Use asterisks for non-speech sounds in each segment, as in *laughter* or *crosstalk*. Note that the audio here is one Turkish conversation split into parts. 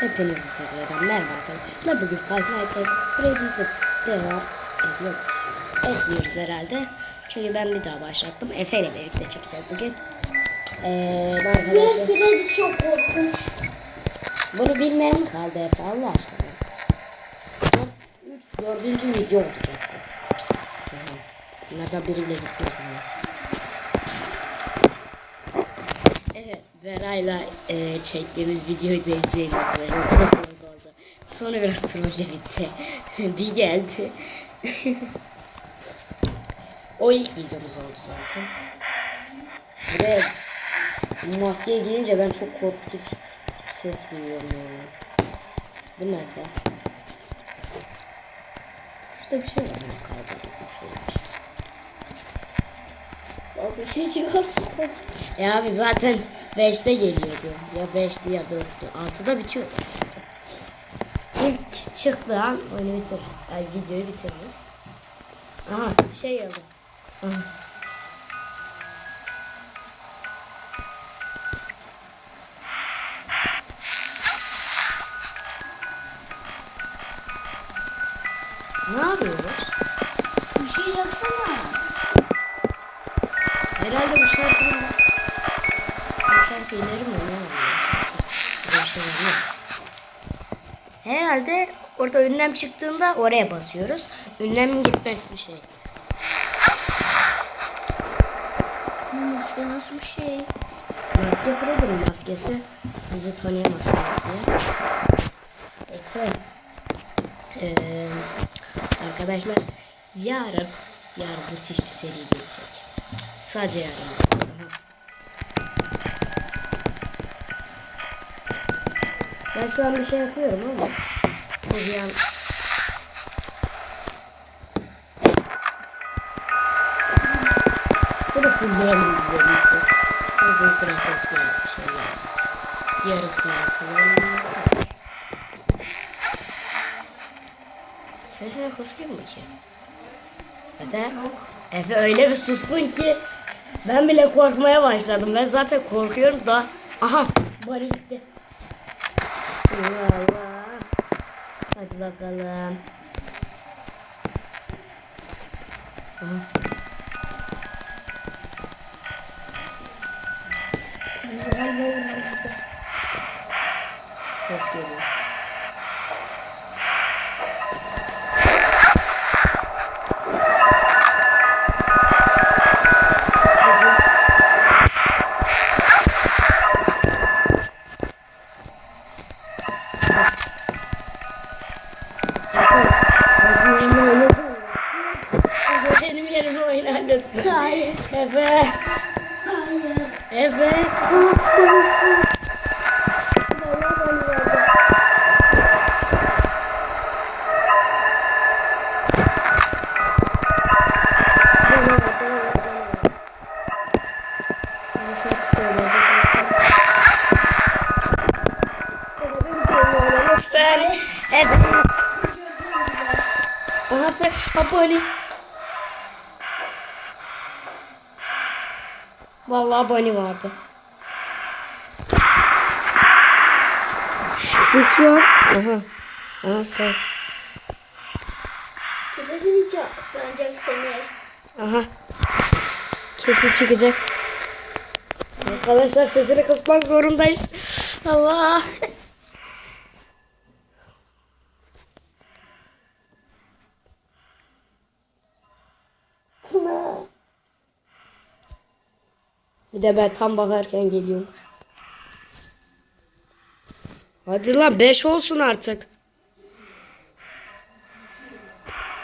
Hepinize tekrardan merhaba arkadaşlar. Bugün Five Nights at Freddy's'e devam ediyor. Etmiyoruz herhalde. Çünkü ben bir daha başlattım. Efe ile birlikte çıkacağız bugün. Ee, arkadaşlar Freddy çok korkunç. bunu bilmeyen mi kaldı Efe Allah aşkına? Dördüncü video olacak. Bunlardan biriyle gitmez mi? Evet, Vera'yla e, çektiğimiz videoyu da izleyelim. Sonra biraz trolle bitti. *laughs* bir geldi. *laughs* o ilk videomuz oldu zaten. Bir de maskeyi giyince ben çok korkutucu ses duyuyorum ya. Değil mi Efe? Şurada bir şey var bir şey. Abi şey. Ya abi zaten 5'te geliyordu. Ya 5'ti ya 4'tü. 6'da bitiyordu. İlk çıktığı an oyunu bitir. Ay videoyu bitiririz. Aha şey geldi. Aha. Ne yapıyoruz? Bir şey yaksana. Herhalde bu şarkının bu şarkı ileri mi ne? Böyle bir şey var? Herhalde orada ünlem çıktığında oraya basıyoruz. Ünlemin gitmesi şey. Maske nasıl bir şey? Maske Freddy'nin maskesi bizi tanıyamaz diye. Efe. Ee, arkadaşlar yarın yarın müthiş bir seri gelecek. Sadece. Aha. Ben şu an bir şey yapıyorum ama çok iyi an... Şöyle fullleyelim üzerimizi. Süre ses gel şey gelmez. Yarısını yapalım. Sesini kısayım mı ki? Efe? Efe öyle bir sustun ki ben bile korkmaya başladım. Ben zaten korkuyorum da. Aha bana gitti. Allah. Hadi bakalım. Aha. Buralarda. Ses geliyor. Lütfen. Hayır. Efe. Hayır. Efe. Lütfen. Efe. Aha abone. Vallahi abone vardı. Şu an... Aha. Aha sen. Freddy sanacak seni. Aha. Kesin çıkacak. Arkadaşlar sesini kısmak zorundayız. Allah. Bir de ben tam bakarken geliyormuş. Hadi lan 5 olsun artık.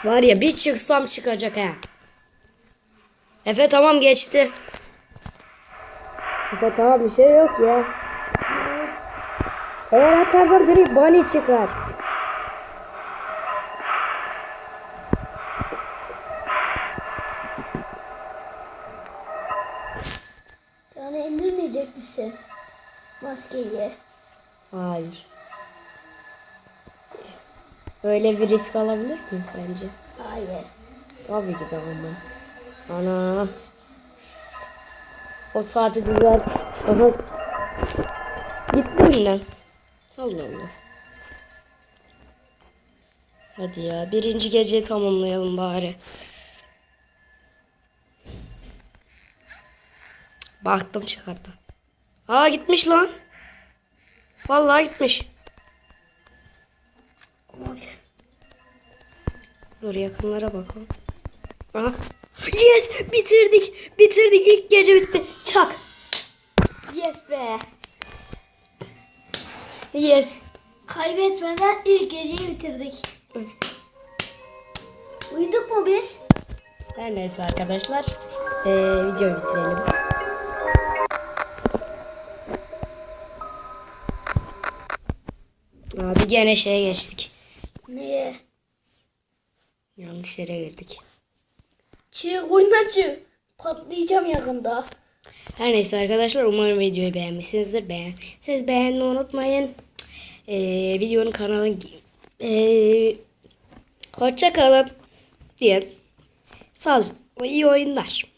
Var ya bir çıksam çıkacak ha. Efe tamam geçti. Efe tamam bir şey yok ya. Eğer açarsan direkt bunny çıkar. Misin? Maskeyi. Hayır. Öyle bir risk alabilir miyim sence? Hayır. Tabii ki de ama. Ana. O saati düzel. Aha. Gitti mi lan? Allah Allah. Hadi ya birinci geceyi tamamlayalım bari. Baktım çıkardı. Aa gitmiş lan. Vallahi gitmiş. Dur yakınlara bakalım. Aha. Yes bitirdik. Bitirdik ilk gece bitti. Çak. Yes be. Yes. Kaybetmeden ilk geceyi bitirdik. Uyuduk mu biz? Her neyse arkadaşlar. Ee, videoyu bitirelim. Abi gene şeye geçtik. Neye? Yanlış yere girdik. Çığ oyna çığ. Patlayacağım yakında. Her neyse arkadaşlar umarım videoyu beğenmişsinizdir. Beğen. Siz beğenmeyi unutmayın. Ee, videonun kanalın ee, hoşça kalın diyelim. Sağ olun. İyi oyunlar.